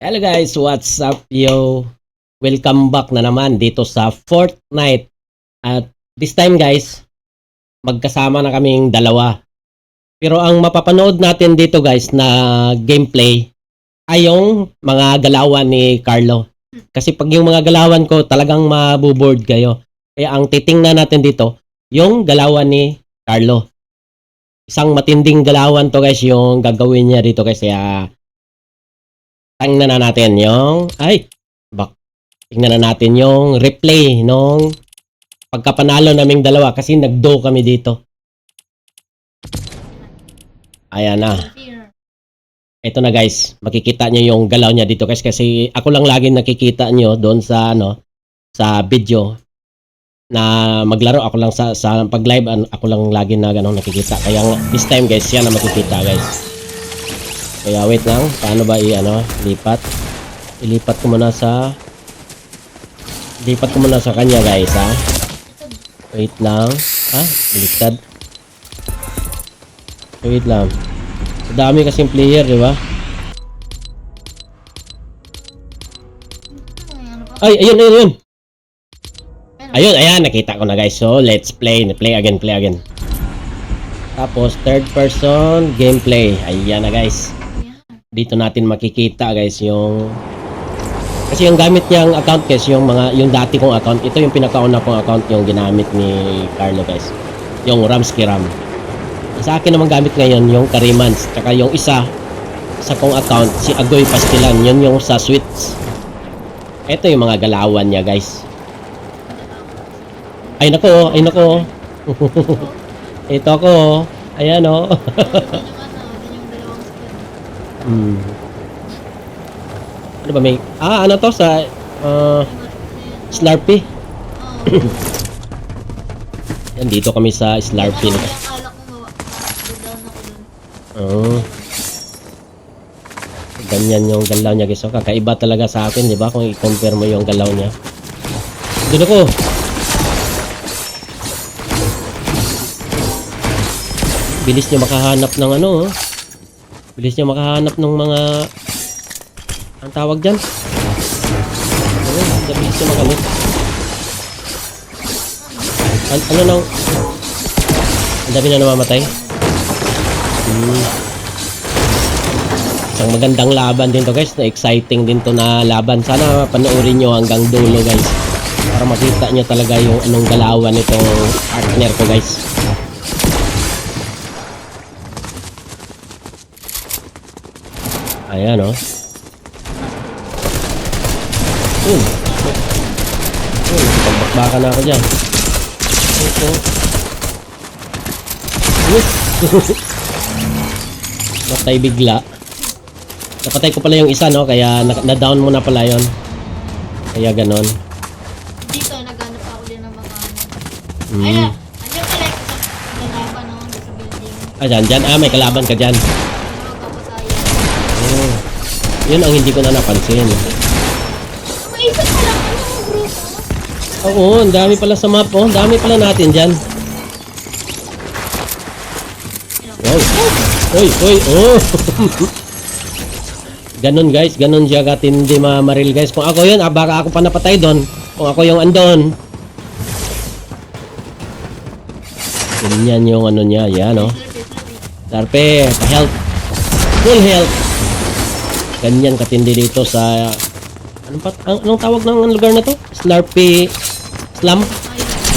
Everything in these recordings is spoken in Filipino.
Hello guys, what's up yo? Welcome back na naman dito sa Fortnite. At this time guys, magkasama na kaming dalawa. Pero ang mapapanood natin dito guys na gameplay ay yung mga galawan ni Carlo. Kasi pag yung mga galawan ko talagang mabuboard kayo. Kaya ang titingnan natin dito, yung galawan ni Carlo. Isang matinding galawan to guys yung gagawin niya dito guys. Kaya tingnan na natin yung ay bak tingnan na natin yung replay nung pagkapanalo naming dalawa kasi nagdo kami dito. Ayan na. Ito na guys, makikita niyo yung galaw niya dito guys kasi ako lang lagi nakikita niyo doon sa ano sa video na maglaro ako lang sa sa pag live ako lang lagi na ganun nakikita kaya this time guys yan na makikita guys kaya wait lang, paano ba i-ano, lipat? Ilipat ko muna sa Lipat ko muna sa kanya guys ha. Wait lang. Ha? Baliktad. Wait lang. Sa dami kasing player, di ba? Ay, ayun, ayun, ayun. Ayun, ayan, nakita ko na guys. So, let's play. Play again, play again. Tapos, third person, gameplay. Ayan na guys dito natin makikita guys yung kasi yung gamit niyang account guys yung mga yung dati kong account ito yung pinakauna kong account yung ginamit ni Carlo guys yung Ramsky Ram. Sa akin naman gamit ngayon yung Karimans tsaka yung isa sa kong account si Agoy Pastilan yun yung sa Switch ito yung mga galawan niya guys. Ay nako ay nako ito ako. Ayan oh Hmm. Ano ba may... Ah, ano to sa... Uh, Slurpee. Yan, dito kami sa Slurpee. Akala ko mawa. Down ako dun. Oo. Ganyan yung galaw niya guys. Kakaiba talaga sa akin, di ba? Kung i-compare mo yung galaw niya. Doon ako. Bilis niya makahanap ng ano, oh. Bilis niya makahanap ng mga... Ang tawag dyan? Oo, ang bilis niya makalit. An ano nang... Ang dami na namamatay? Hmm. Isang magandang laban din to guys. Na exciting din to na laban. Sana panoorin nyo hanggang dulo guys. Para makita nyo talaga yung anong galawan nitong partner ko guys. Ayan oh. Yun. Yun. Pagbakbaka na ako dyan. Ito. Matay bigla. Napatay ko pala yung isa no, kaya na- na-down mo na pala yon. Kaya ganon. Dito, naghanap ako din ng mga ano. Mm. Ay, ah, andyan pala yung sa no, sa building. Ah, dyan, dyan. Ah, may kalaban ka dyan. Ano. Yun ang hindi ko na napansin. Ano oh. Oo, ang dami pala sa map. Oh, ang dami pala natin dyan. Wow. Oy, oy, oh. ganon guys, ganon siya katindi mamaril guys. Kung ako yun, ah, baka ako pa napatay doon. Kung ako yung andon. Ganyan yung ano niya, yan oh. Slurpee, slurpee. Darpe, health. Full health. Ganyan katindi dito sa anong, pat, ang, anong tawag ng lugar na to? Slurpee Slum?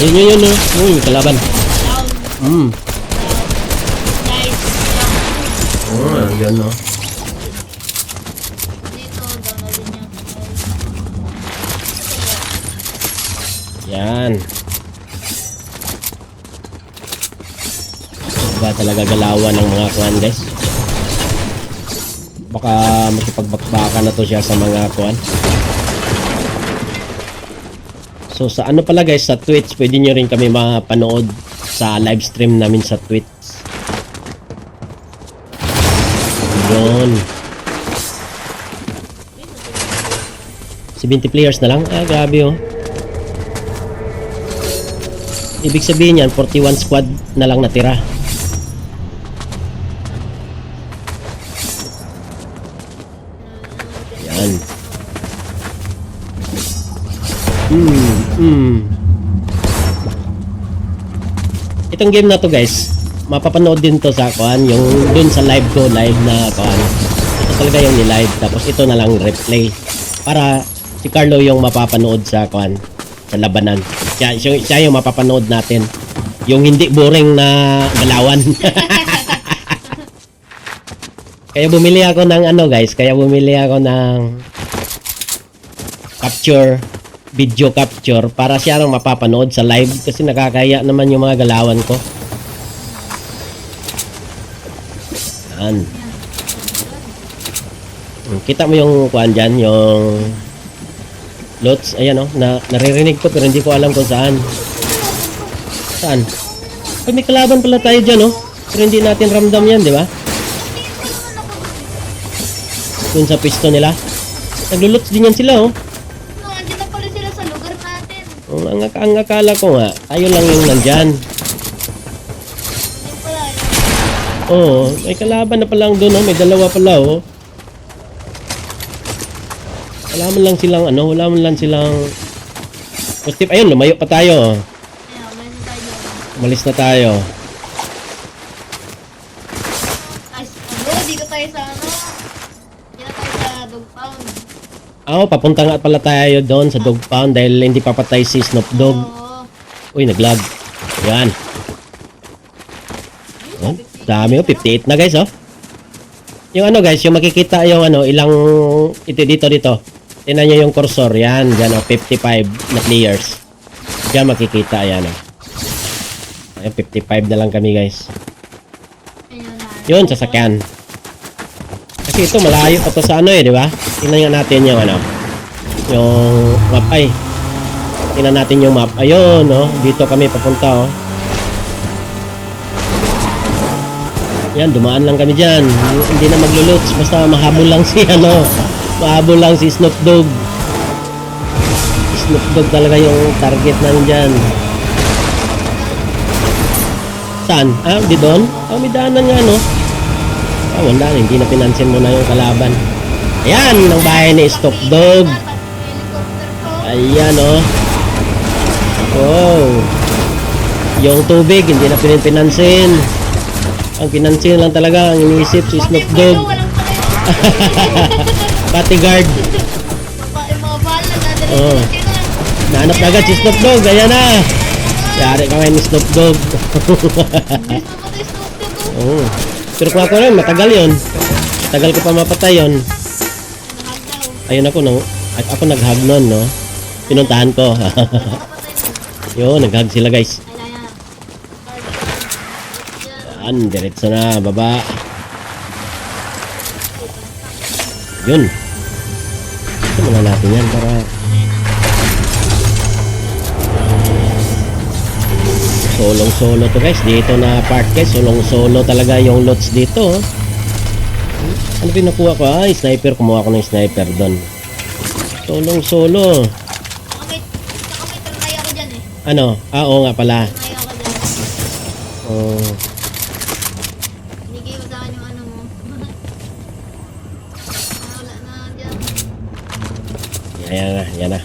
Ayun. Yun yun yun. Uy, kalaban. Down. Oh, yan no. Yan. Iba talaga galawan ng mga kuan guys. Baka makipagbakbaka na to siya sa mga kuan. So sa ano pala guys sa Twitch, pwede nyo rin kami mapanood sa live stream namin sa Twitch. Yun. 70 players na lang. Ah, grabe oh. Ibig sabihin yan, 41 squad na lang natira. Hmm. Itong game na to guys, mapapanood din to sa kuan, yung dun sa live ko, live na kuan. Ito talaga yung ni-live, tapos ito na lang replay. Para si Carlo yung mapapanood sa kuan, sa labanan. Siya, siya, siya yung mapapanood natin. Yung hindi boring na galawan. kaya bumili ako ng ano guys, kaya bumili ako ng capture video capture para siya ang mapapanood sa live kasi nakakaya naman yung mga galawan ko. Yan. Hmm, Kita mo yung kuan dyan, yung lots, ayan oh, na, naririnig ko pero hindi ko alam kung saan. Saan? Ay, may kalaban pala tayo dyan oh. Pero hindi natin ramdam yan, di ba? Dun sa pisto nila. Nagluluts din yan sila oh. No, andyan na pala sila sa lugar natin. Ang, ang, ang akala ko nga, tayo lang yung nandyan. Pala. Oo, may kalaban na palang doon, oh. may dalawa pala, oh. Wala man lang silang, ano, wala man lang silang... Positive, ayun, lumayo pa oh. Tayo. Umalis na tayo. Ay, ano, dito tayo sa ano. Dito tayo sa dog pound. Ah, oh, papunta nga pala tayo doon sa dog pound dahil hindi pa patay si Snoop Dogg. Oo. Uy, naglag. Yan. Oh, dami oh, 58 na guys, oh. Yung ano guys, yung makikita yung ano, ilang, ito dito, dito. Tingnan nyo yung cursor, yan, dyan oh, 55 na players. Diyan makikita, yan oh. Ayan, 55 na lang kami guys. Ayun. Yun, sasakyan. Kasi ito, malayo pa to sa ano eh, di ba? Tingnan natin yung ano, yung map, ay. Tingnan natin yung map. Ayun, oh, dito kami papunta, oh. Yan, dumaan lang kami dyan. Hindi na magluluts. Basta mahabol lang si, ano, mahabol lang si Snoop Dogg. Snoop Dogg talaga yung target namin dyan. Saan? Ah, di doon? Ah, may daanan nga, no? Ah, wala. Hindi na pinansin mo na yung kalaban. Ayan, ang bahay ni helicopter ko. Ayan, oh. Wow. Yung tubig, hindi na pinansin. Ang pinansin lang talaga, ang iniisip si Snoop Dogg. kayo walang pareho? Bodyguard. Pa- yung mga bala na na agad si Snoop Dogg. Ayan na. Yari ka ngayon ni Snoop Dogg. Snoop Dogg oh. Kung ako rin, matagal yon. Tagal ko pa mapatay yon. Ayun ako, nang, ako nag-hug nun, no? Pinuntahan ko. Napatay na. Yo, nag-hug sila, guys. Yan, diretso na, baba. Yun. Ito muna natin yan para... Solong solo to guys. Dito na part guys. Solong solo talaga yung lots dito. Ano pinakuha ko? Ay, sniper. Kumuha ko ng sniper doon. Solong solo. Eh. Ano? Ah, oo nga pala. Oh, ano. Ah, Wala na dyan. yan na,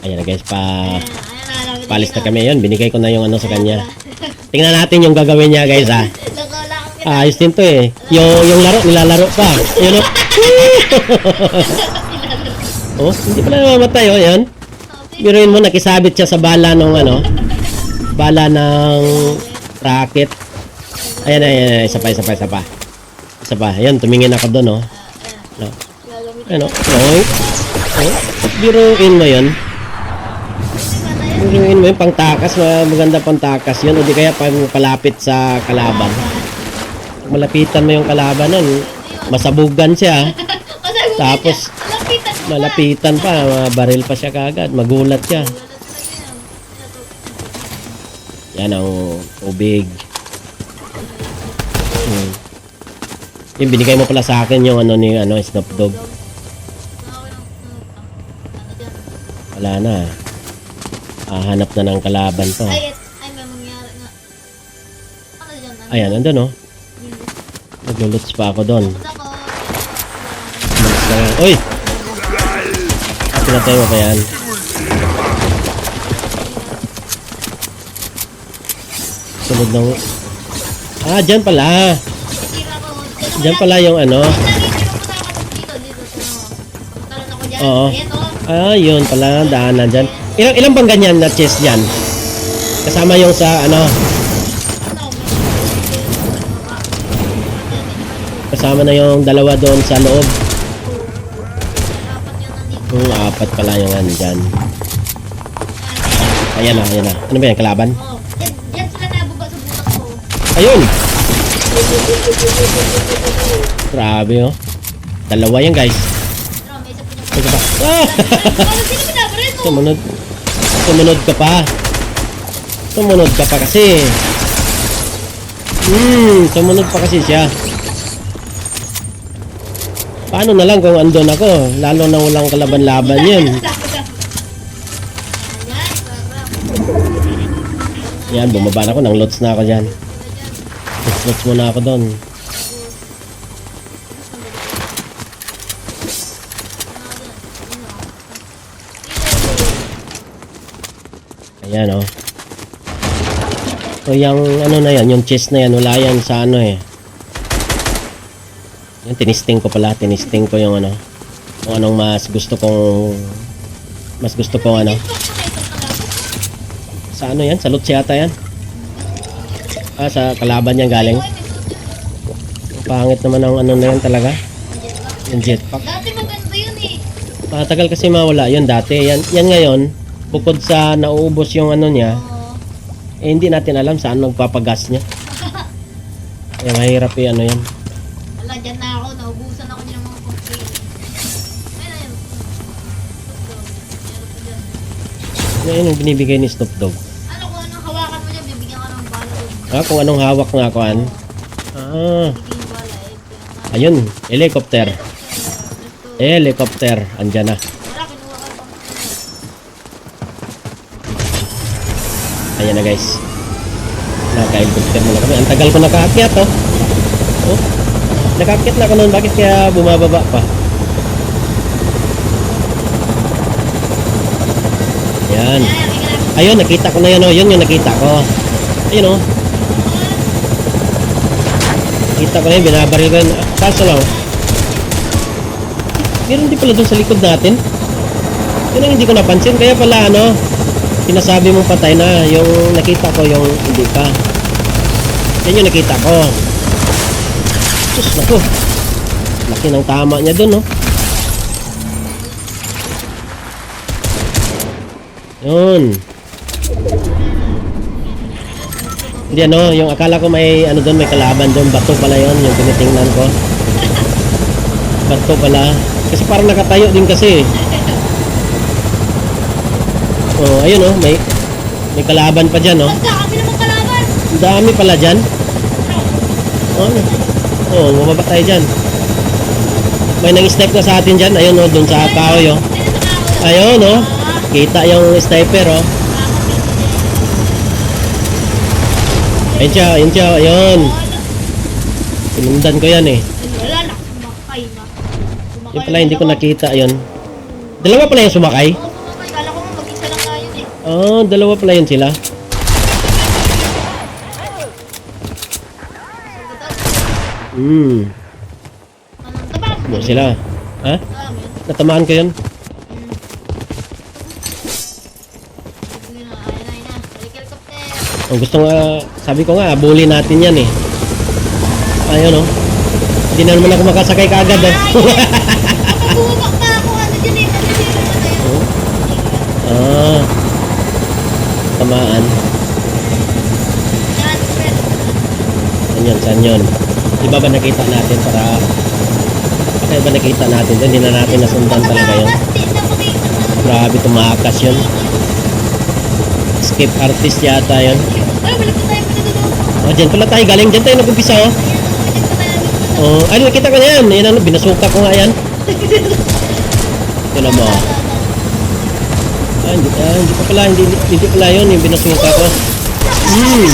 Ayan na guys, pa palis na kami yun. Binigay ko na yung ano sa kanya. na. Tingnan natin yung gagawin niya guys ha. Ah, ayos din to eh. Yung, yung laro, nilalaro pa. Yun o. oh, hindi pala namamatay oh, yan. Biruin mo, nakisabit siya sa bala ng ano, bala ng racket. Ayan, ayan, ayan, isa pa, isa pa, isa pa. Isa pa, ayan, tumingin ako doon oh. No. Ano? Oh. Oh. Biruin mo yun. Biruin mo yung pangtakas, ma- maganda pangtakas yun. O di kaya pag palapit sa kalaban. Malapitan mo yung kalaban nun. Masabugan siya. Tapos, Malapitan pa, mabaril pa siya kagad. Magulat siya. Yan ang tubig. Hmm. Yung binigay mo pala sa akin yung ano ni ano Snoop Dogg. Wala na. Ah, hanap na ng kalaban to. Ay, ay, may mangyari nga. Ano dyan? Ano? Ayan, nandun oh. Nagluluts pa ako doon. Tapos ako, Ayan. Uy! Ah, pinatay mo pa yan. Sunod ng... Ah, dyan pala. Dyan pala yung ano. Oo. Oh. Ah, yun pala. Daanan dyan. Ilang, ilang bang ganyan na chest dyan? Kasama yung sa ano, kasama na yung dalawa doon sa loob. Hmm, apat pala yung ano dyan. Ayan na, ayan na. Ano ba yan, kalaban? Ayun! Grabe oh. Dalawa yan guys. Ito pa. Ah! Sumunod. Sumunod ka pa. Sumunod ka pa kasi. Hmm, sumunod pa kasi siya. Paano na lang kung andun ako? Lalo na walang kalaban-laban yun. Yan, bumaba na ako. Nang lots na ako dyan. Lots muna ako doon. Ayan oh. So yung ano na yan, yung chest na yan, wala yan sa ano eh. Yan, tinisting ko pala, tinisting ko yung ano. Kung anong mas gusto kong mas gusto kong ano. Sa ano yan? Sa loot yata yan? Ah, sa kalaban yan galing. Ang Pangit naman ang ano na yan talaga. Yung jetpack. Dati maganda yun eh. Matagal kasi mawala yun dati. Yan, yan ngayon, bukod sa nauubos yung ano niya, eh, hindi natin alam saan magpapagas niya. Kaya mahirap yung ano yan. Wala, dyan na ako. Naubusan ako niya ng mga cocktail. Ayun, yung binibigay ni Snoop Dogg. Ano kung anong hawakan mo dyan, bibigyan ka ng bala. Ah, kung anong hawak nga kuan. Ah. Eh, ayun, helicopter. Helicopter, andyan na. Wala, kinuha ka pang Ayan na guys. Naka-helicopter muna kami. Ang tagal ko nakaakyat oh. Oh, nakaakyat na ako noon. Bakit kaya bumababa pa? Yan. Ayun, nakita ko na yan oh. Yun yung nakita ko. Ayun oh. Nakita ko na yun. Binabaril ko yun. Kaso lang. Meron din pala doon sa likod natin. Yun ang hindi ko napansin. Kaya pala ano, sinasabi mong patay na. Yung nakita ko, yung hindi pa. Yan yung nakita ko. Sus, naku. Laki ng tama niya doon, no? Yun. Hindi ano, yung akala ko may ano doon, may kalaban doon, bato pala yon yung tinitingnan ko. Bato pala. Kasi parang nakatayo din kasi. Oh, ayun oh, may may kalaban pa diyan oh. Dami namang kalaban. Dami pala diyan. Oh, ano? oh, mababa tayo diyan. May nang-snipe na sa atin diyan. Ayun oh, doon sa kahoy oh. Ayun, Ayun oh. Kita yung sniper oh. Ayun siya, ayun siya, ayun. Sinundan ko yan eh. Wala na, sumakay na. Yung pala hindi ko nakita yun. Dalawa pala yung sumakay? Oo, sumakay. Kala ko nga mag-isa lang Oh, dalawa pala yun sila. Hmm, mo sila. Ha? Natamaan ko helicopter. Ang gusto nga, sabi ko nga, bully natin yan eh. Ayun oh. Hindi na naman ako makasakay kaagad eh. Tamaan. Saan yun? Saan yun? Di ba nakita natin para... Kaya ba nakita natin? Hindi na natin nasundan talaga yun. Grabe, tumakas yun. Escape artist yata yun. Oh, dyan pala tayo. Galing dyan tayo nag-umpisa oh. Oh, ay, nakita ko na yan. Yan ano, binasuka ko nga yan. Ito na mo. Ah, hindi, ah, hindi pa pala, hindi, hindi pala yun yung binasuka ko. Hmm.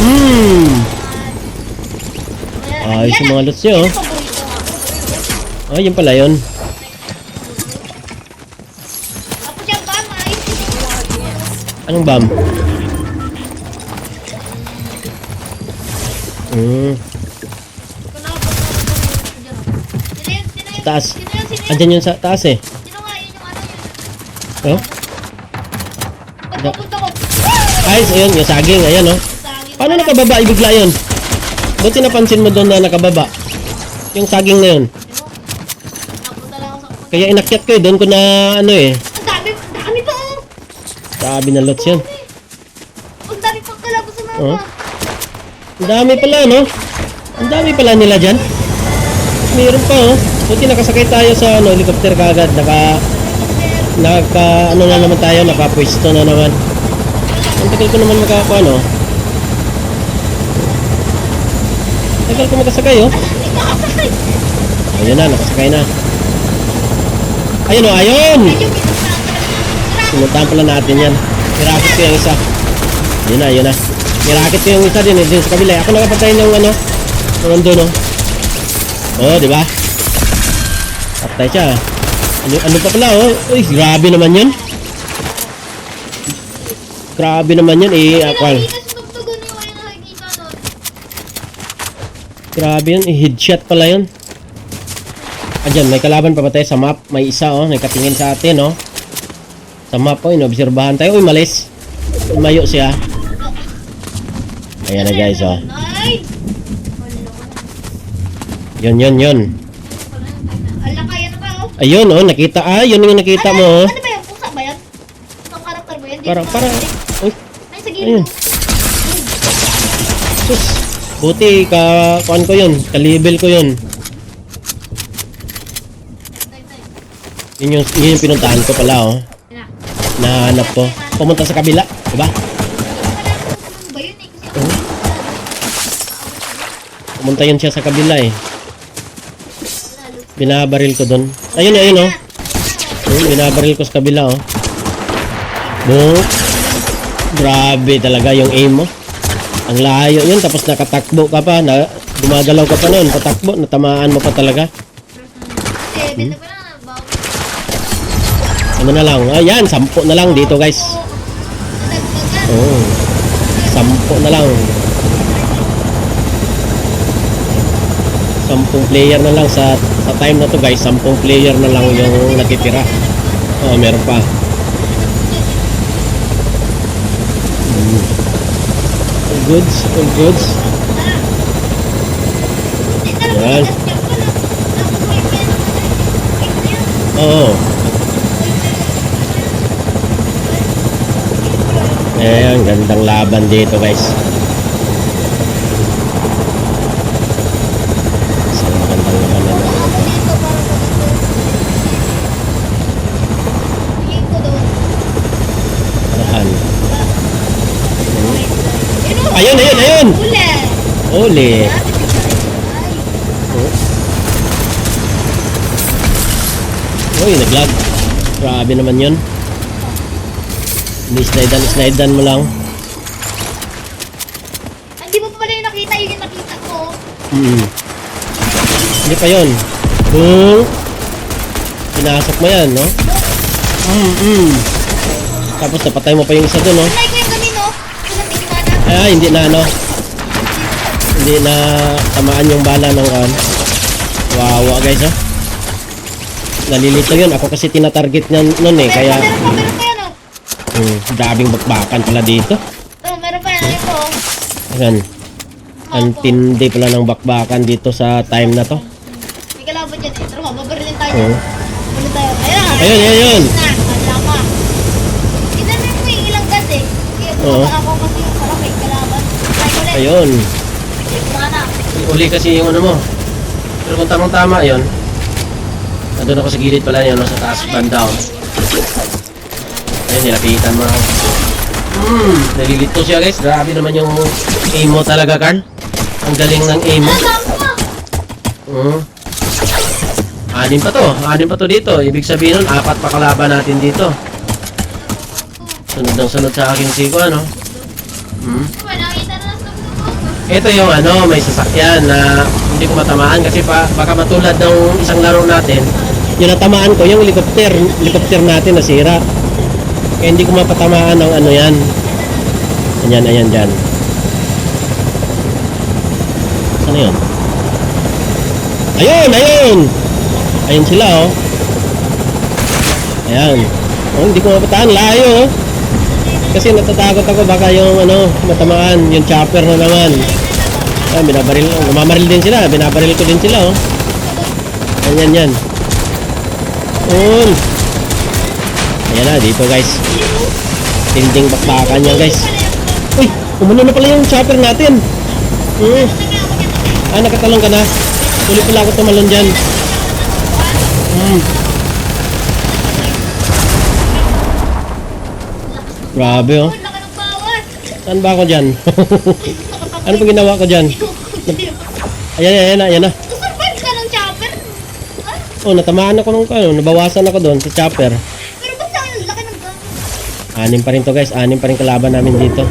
Hmm. Ayos yung mga lots nyo, oh. Oh, yun pala yun. Anong bomb? Sino yun? Taas. Andyan yun sa taas eh. Sino nga yun yung ano yun? Oh? Pagpapunta ko. Ay, ayun, yung saging. Ayan oh. Saging Paano nakababa? Ibigla yun. Buti napansin mo doon na nakababa. Yung saging na yun. Kaya inakyat ko eh. Doon ko na ano eh. Ang dami, ang dami pa oh! Sabi na lots yun. Ang dami pang kalabas sa Oh. mapa. Ang dami pala no? Ang dami pala nila dyan. Meron pa oh. Buti nakasakay tayo sa ano, helicopter kagad. Naka, naka, ano na naman tayo, nakapwesto na naman. Ang tagal ko naman makakuha no. Tagal ko makasakay oh. Ayun na, nakasakay na. Ayun oh, ayun! Ayun. Pinuntahan pala natin yan. Nirakit ko yung isa. Yun na, yun na. Nirakit ko yung isa din, eh, din sa kabila. Ako nakapatayin ng ano, nandun, no. Oo, di ba? Patay siya. Ano, ano pa pala, oh. Uy, grabe naman yun. Grabe naman yun, eh. Nun. grabe yun, eh. Headshot pala yun. Ayan, may kalaban pa ba tayo sa map? May isa, oh. Nakatingin sa atin, oh. Sa map, oh. Inobserbahan tayo. Uy, malis. Tumayo siya. Ayan na, guys, oh. Yun, yun, yun. Ala, kaya na ba oh? Ayun, oh, nakita. Ah, yun yung nakita mo, oh. Ano ba yan? Pusa ba yan? Ang karakter ba yan? Di Para, ba? para. Uy, Ay, sa ayun. sus. Buti, ka, kuan ko yun. Ka-level ko yun. Yun yung, yun yung pinuntahan ko pala, oh. Nahanap ko. Pumunta sa kabila, diba? Ano yun Oh. Pumunta yun siya sa kabila, eh. Binabaril ko doon. Ayun, ayun, oh. Ayun, binabaril ko sa kabila, oh. Boom. Grabe talaga yung aim mo. Ang layo yun, tapos nakatakbo ka pa, na, gumagalaw ka pa noon, patakbo, natamaan mo pa talaga. Bawal. Ano na lang, ayan, sampo na lang dito guys. Oo, sampo na lang. Sampung player na lang sa, sa time na to guys, sampung player na lang yung natitira. Oo, meron pa. All goods, all goods. Yan. Oo. Ayan, gandang laban dito guys. Isang magandang laban na naman. Saan? Ayun, ayun, ayun! Uli! Oh. Uy, naglag. Grabe naman yun. Ni-slidean, slidean mo lang. Hindi mo pa pala yung nakita, yun yung nakita ko. Mm. Hindi pa yun. Boom! Pinasok mo yan, no? Mm -mm. Tapos napatay mo pa yung isa dun, no? Like Ah, hindi na, ano? Hindi na tamaan yung bala ng kan. Wawa, guys, ha? Nalilito yun. Ako kasi tinatarget niyan nun, eh. Kaya, yan oh. hmm, daming bakbakan pala dito. Oh, meron pa yan. Ayun po. Ayan. Ang tindi pala ng bakbakan dito sa time na to. May kalaban dyan eh. Tara, mababarilin tayo. Ulit tayo. Ayun. Ayun, ayun, ayun. Na, kalama. Tignan mo yung ilang gas eh. Kaya Oo. bumaba ako kasi yung parang may kalaban. Tayo ulit. Ayun. Uli kasi yung ano mo. Pero kung tamang tama yun, nandun ako sa gilid pala yun, sa taas banda. oh. Ayun, nilapitan mo ako. Hmm, nalilito siya guys. Grabe naman yung aim mo talaga, Carl. Ang galing ng aim mo. Hmm. Anim pa to. Anim pa to dito. Ibig sabihin nun, apat pa kalaban natin dito. Sunod ng sunod sa aking siko, ano? Hmm. Wala, nakita na sa tugtog ko. Ito yung ano, may sasakyan na hindi ko matamaan kasi pa, baka matulad ng isang laro natin. Yung natamaan ko, yung helicopter, helicopter natin nasira. Kaya hindi ko mapatamaan ng ano yan. Ayan, ayan, dyan. Ano yun? Ayun, ayun! Ayun sila, oh. Ayan. Oh, hindi ko mapataan. Layo, oh. Kasi natatakot ako baka yung ano, matamaan, yung chopper na naman. Ah, binabaril, gumamaril din sila. Binabaril ko din sila, oh. Yan, yan. Yun. Ayan na, dito guys. Tinding bakbakan yan guys. Uy, umuno na pala yung chopper natin. Hmm. Ah, nakatalong ka na. Tuloy pala ako tumalon dyan. Hmm. Grabe oh. Ng. Saan ba ako dyan? ano pa ginawa ko dyan? Ayan, ayan, ayan, ayan na. Survive ka ng chopper. Ah, Oh, natamaan ako nung ano, nabawasan ako doon sa chopper. pero ba't ang laki ng bawat? Anim pa rin to guys, anim pa rin kalaban namin dito.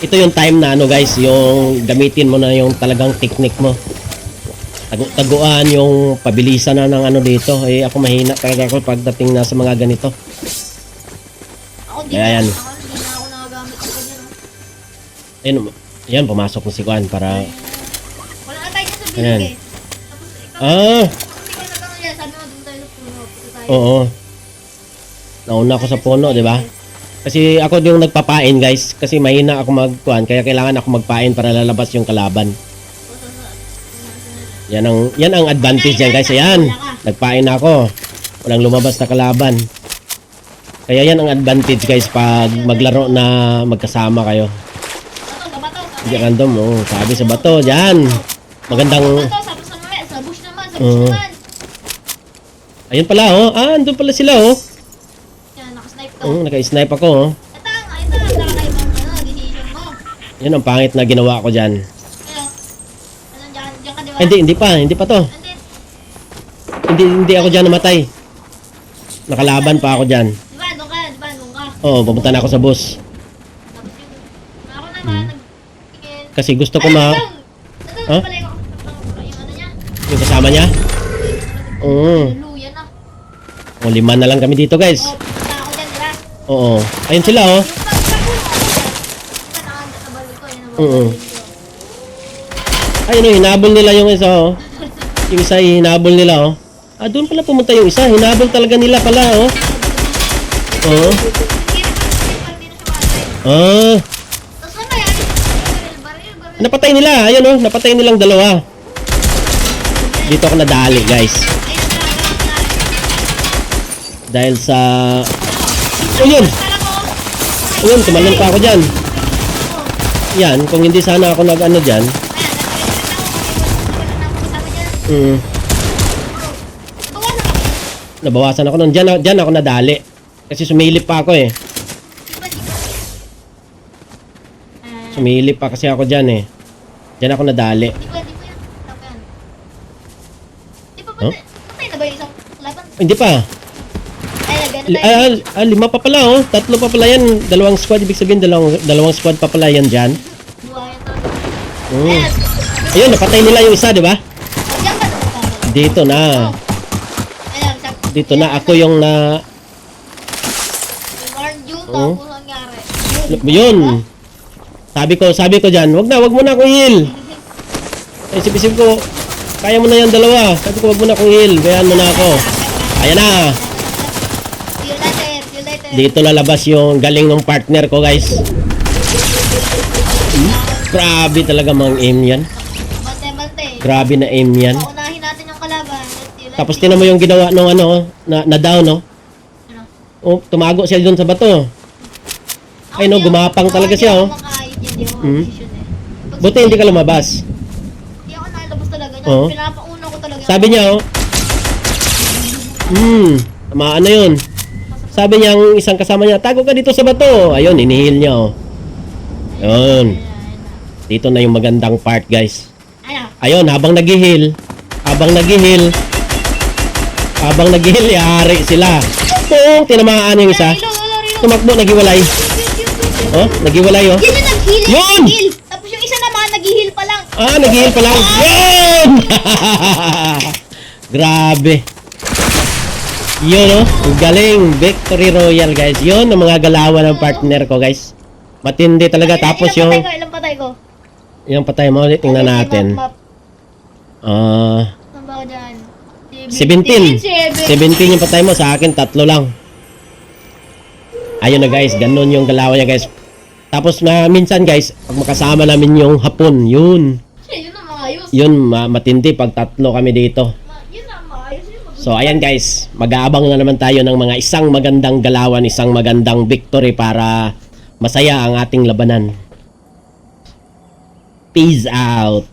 Ito yung time na ano guys, yung gamitin mo na yung talagang technique mo. Tagu- taguan yung pabilisan na ng ano dito. Eh ako mahina talaga ako pagdating na sa mga ganito. Ganyan. oh. Ayun, yan pumasok na si Juan para Wala na tayo sa Ayan. eh. Ah, yan. Oo. Nauna ako sa puno, di ba? Kasi ako yung nagpapain guys kasi mahina ako magkuhan kaya kailangan ako magpain para lalabas yung kalaban. Yan ang yan ang advantage yan guys. Ayan. Nagpain na ako. Walang lumabas na kalaban. Kaya yan ang advantage guys pag maglaro na magkasama kayo. Hindi random oh. Sabi sa bato, diyan. Magandang Bato, sa sa mamaya. Sa bush naman. Sa Oo. bush naman. Ayun pala oh. Ah, andun pala sila oh. Yan, nakasnipe ka. Oh, naka-snipe ako oh. Ito, ang- ito, ang nakakaiba ang ano, decision mo. Yan ang pangit na ginawa ko diyan. Ano? Ano, dyan, dyan ka, di ba? Hindi, hindi pa, hindi pa to. Hindi. Hindi hindi ako diyan namatay. Nakalaban pa ako diyan. Di ba, doon ka, di ba, doon ka. Oo, oh, pumunta na ako sa yung, ako naman, nagtingin. Kasi gusto ko ma ito, Huh? yung, ano yung kasama niya. Oo. Luya na. O lima na lang kami dito guys. Oh? Oo. Ayun sila oh. Oo. Ayun oh, hinabol nila yung isa oh. Yung isa hinabol nila oh. Ah, doon pala pumunta yung isa. Hinabol talaga nila pala oh. Oo. Hirap kasi, parang di na siya makasay. Ah, Tapos ano yan? Baril, baril, baril. napatay nila. Ayun oh, napatay nilang dalawa. Dito ako nadali guys. Dahil sa... Ayun! Ayun, tumalon pa ako dyan. Yan, kung hindi sana ako nag-ano dyan. Mm, nabawasan ako nun. Dyan, dyan ako nadali. Kasi sumilip pa ako eh. Sumilip pa kasi ako dyan eh. Dyan ako nadali. Di ba, di ba yan? Tama yan. Di ba, Huh? patay, patay na ba yung isang laban? Hindi pa. Ay, nagano tayo. ah, ah, lima pa pala oh. Tatlo pa pala yan. Dalawang squad. Ibig sabihin dalawang, dalawang squad pa pala yan dyan. Buhayan talaga. Mm. Ayun, napatay nila yung isa, di ba? Diyan. Dito na. Sa- Dito na ako yung na... Warn you, tapos nangyari. Yun. Sabi ko, sabi ko dyan, wag na, wag mo na akong heal. Isip-isip ko, kaya mo na yan dalawa. Sabi ko, wag mo na akong heal. Bayaan mo na ako. Ayan na. See you later, see you later. Dito lalabas yung galing ng partner ko, guys. Hmm? Grabe talaga mga aim yan. Grabe na aim yan. Paunahin natin yung kalaban. Tapos tinan mo yung ginawa nung ano, na, na down, no? Ano? Oh, tumago siya doon sa bato. Ay, no, gumapang talaga siya, oh. Hindi ako Hmm? decision eh. Pag Buti hindi ka lumabas. Hindi ako nalabas talaga. niyan. Oo. Pinapauna ko talaga. Sabi niya, oh. Hmm, tamaan na yun. Sabi niya, ang isang kasama niya, tago ka dito sa bato. Ayun, inihil niya, oh. Yun. Dito na yung magandang part, guys. Ayun, habang naghihil, habang naghihil, habang naghihil, yari sila. Boom! Tinamaan yung isa. Tumakbo, nagiwalay. Oh, nagiwalay, oh. Yan yung nag-heal. Yun! Heal. Tapos yung isa naman, Ah, nag-heal pa lang. Yun! Grabe. Yun, oh. Galing. Victory Royal, guys. Yun ang mga galawan ng partner ko, guys. Matindi talaga. Tapos yung... Ilang patay ko, ilang patay ko. Yung patay mo ulit. Tingnan natin. Ah... Dyan? 17. 17. 17 yung patay mo. Sa akin, tatlo lang. Ayun na, guys. Ganun yung galawan niya, guys. Tapos na minsan, guys, pag makasama namin yung hapon, yun. Yun ang maayos. Yun, ma- matindi pag tatlo kami dito. Yun ang maayos. So ayan guys, mag-aabang na naman tayo ng mga isang magandang galawan, isang magandang victory para masaya ang ating labanan. Peace out!